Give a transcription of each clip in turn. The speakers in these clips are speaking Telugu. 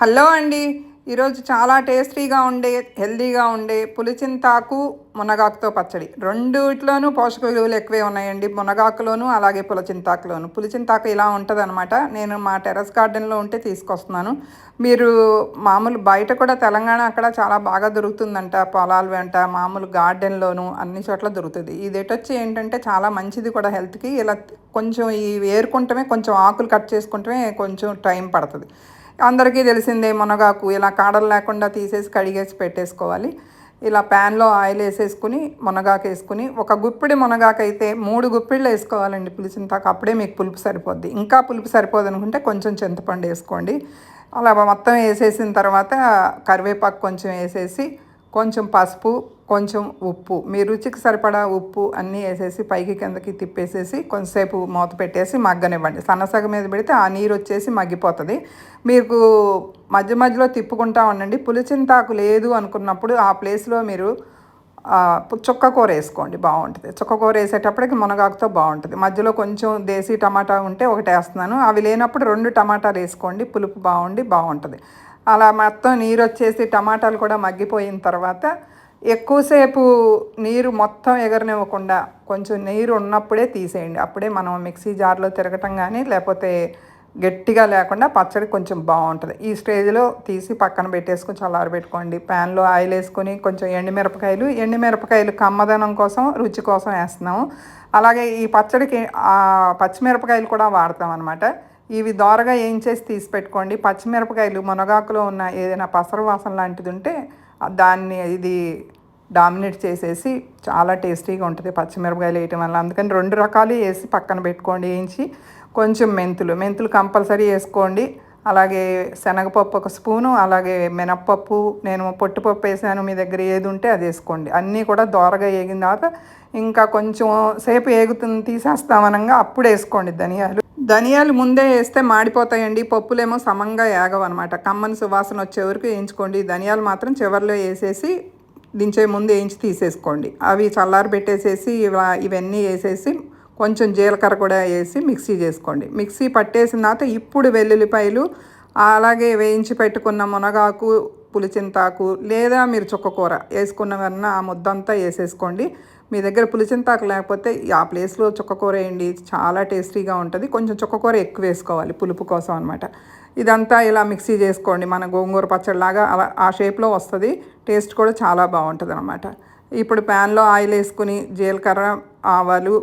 హలో అండి. ఈరోజు చాలా టేస్టీగా ఉండే హెల్దీగా ఉండే పులిచింతాకు మునగాకుతో పచ్చడి. రెండిట్లోనూ పోషక విలువలు ఎక్కువే ఉన్నాయండి. మునగాకులోను అలాగే పులిచింతాకులోను. పులిచింతాకు ఇలా ఉంటుందన్నమాట. నేను మా టెర్రస్ గార్డెన్లో ఉంటే తీసుకొస్తున్నాను. మీరు మామూలు బయట కూడా తెలంగాణ అక్కడ చాలా బాగా దొరుకుతుందంట. పొలాలు వెంట మామూలు గార్డెన్లోను అన్ని చోట్ల దొరుకుతుంది. ఇది ఎటొచ్చి ఏంటంటే చాలా మంచిది కూడా హెల్త్కి. ఇలా కొంచెం ఈ వేరుకుంటమే కొంచెం ఆకులు కట్ చేసుకుంటమే కొంచెం టైం పడుతుంది. అందరికీ తెలిసిందే మునగాకు. ఇలా కాడలు లేకుండా తీసేసి కడిగేసి పెట్టేసుకోవాలి. ఇలా ప్యాన్లో ఆయిల్ వేసేసుకుని మునగాకు వేసుకుని ఒక గుప్పిడి మునగాకు అయితే మూడు గుప్పిళ్ళు వేసుకోవాలండి పులిసింతాకు అప్పుడే మీకు పులుపు సరిపోద్ది. ఇంకా పులుపు సరిపోదు అనుకుంటే కొంచెం చింతపండు వేసుకోండి. అలా మొత్తం వేసేసిన తర్వాత కరివేపాకు కొంచెం వేసేసి కొంచెం పసుపు కొంచెం ఉప్పు. మీ రుచికి సరిపడా ఉప్పు అన్నీ వేసేసి పైకి కిందకి తిప్పేసేసి కొంతసేపు మూత పెట్టేసి మగ్గనివ్వండి. సన్నసగ మీద పెడితే ఆ నీరు వచ్చేసి మగ్గిపోతుంది. మీకు మధ్య మధ్యలో తిప్పుకుంటా ఉండండి. పులిచింతాకు లేదు అనుకున్నప్పుడు ఆ ప్లేస్లో మీరు చుక్క కూర వేసుకోండి. బాగుంటుంది. చుక్క కూర వేసేటప్పటికి మునగాకుతో బాగుంటుంది. మధ్యలో కొంచెం దేశీ టమాటా ఉంటే ఒకటి వేస్తున్నాను. అవి లేనప్పుడు రెండు టమాటాలు వేసుకోండి. పులుపు బాగుండి బాగుంటుంది. అలా మొత్తం నీరు వచ్చేసి టమాటాలు కూడా మగ్గిపోయిన తర్వాత ఎక్కువసేపు నీరు మొత్తం ఎగరనివ్వకుండా కొంచెం నీరు ఉన్నప్పుడే తీసేయండి. అప్పుడే మనం మిక్సీ జార్లో తిరగటం కానీ లేకపోతే గట్టిగా లేకుండా పచ్చడి కొంచెం బాగుంటుంది. ఈ స్టేజ్లో తీసి పక్కన పెట్టేసుకొని చల్లారబెట్టుకోండి ప్యాన్లో ఆయిల్ వేసుకొని కొంచెం ఎండుమిరపకాయలు ఎండుమిరపకాయలు కమ్మదనం కోసం రుచి కోసం వేస్తున్నాము. అలాగే ఈ పచ్చడికి పచ్చిమిరపకాయలు కూడా వాడతాం అనమాట ఇవి దోరగా ఏం చేసి తీసి పెట్టుకోండి. పచ్చిమిరపకాయలు మునగాకులో ఉన్న ఏదైనా పసర వాసన లాంటిది ఉంటే దాన్ని ఇది డామినేట్ చేసేసి చాలా టేస్టీగా ఉంటుంది పచ్చిమిరపకాయలు వేయటం వల్ల. అందుకని రెండు రకాలు వేసి పక్కన పెట్టుకోండి. వేయించి కొంచెం మెంతులు మెంతులు కంపల్సరీ వేసుకోండి. అలాగే శనగపప్పు ఒక స్పూను అలాగే మినప్పప్పు నేను పొట్టుపప్పు వేసాను మీ దగ్గర ఏది ఉంటే అది వేసుకోండి. అన్నీ కూడా దోరగా వేగిన తర్వాత ఇంకా కొంచెం సేపు ఏగుతుంది తీసేస్తామనంగా అప్పుడు వేసుకోండి ధనియాలు. ధనియాలు ముందే వేస్తే మాడిపోతాయండి పప్పులేమో సమంగా ఏగవన్నమాట కమ్మని సువాసన వచ్చే వరకు వేయించుకోండి. ధనియాలు మాత్రం చివరిలో వేసేసి దించే ముందు వేయించి తీసేసుకోండి. అవి చల్లారి పెట్టేసేసి ఇవన్నీ వేసేసి కొంచెం జీలకర్ర కూడా వేసి మిక్సీ చేసుకోండి. మిక్సీ పట్టేసిన తర్వాత ఇప్పుడు వెల్లుల్లిపాయలు అలాగే వేయించి పెట్టుకున్న మునగాకు పులిచింతాకు లేదా మీరు చుక్కకూర వేసుకున్నవన్నా ఆ ముద్దంతా వేసేసుకోండి. మీ దగ్గర పులిచింతాకు లేకపోతే ఆ ప్లేస్లో చుక్కకూర వేయండి. చాలా టేస్టీగా ఉంటుంది. కొంచెం చుక్కకూర ఎక్కువ వేసుకోవాలి పులుపు కోసం అనమాట ఇదంతా ఇలా మిక్సీ చేసుకోండి. మన గోంగూర పచ్చడిలాగా అలా ఆ షేప్లో వస్తుంది. టేస్ట్ కూడా చాలా బాగుంటుంది అనమాట ఇప్పుడు ప్యాన్లో ఆయిల్ వేసుకుని జీలకర్ర ఆవాలు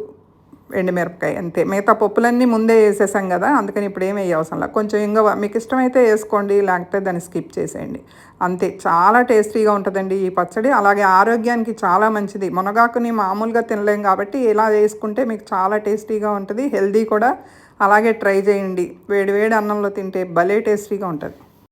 ఎండుమిరపకాయ అంతే. మిగతా పప్పులన్నీ ముందే వేసేసాం కదా అందుకని ఇప్పుడు ఏమి అవసరం లేదు. కొంచెం ఇంకా మీకు ఇష్టమైతే వేసుకోండి లేకపోతే దాన్ని స్కిప్ చేసేయండి. అంతే. చాలా టేస్టీగా ఉంటుందండి ఈ పచ్చడి. అలాగే ఆరోగ్యానికి చాలా మంచిది. మునగాకుని మామూలుగా తినలేం కాబట్టి ఇలా వేసుకుంటే మీకు చాలా టేస్టీగా ఉంటుంది. హెల్దీ కూడా. అలాగే ట్రై చేయండి. వేడి వేడి అన్నంలో తింటే భలే టేస్టీగా ఉంటుంది.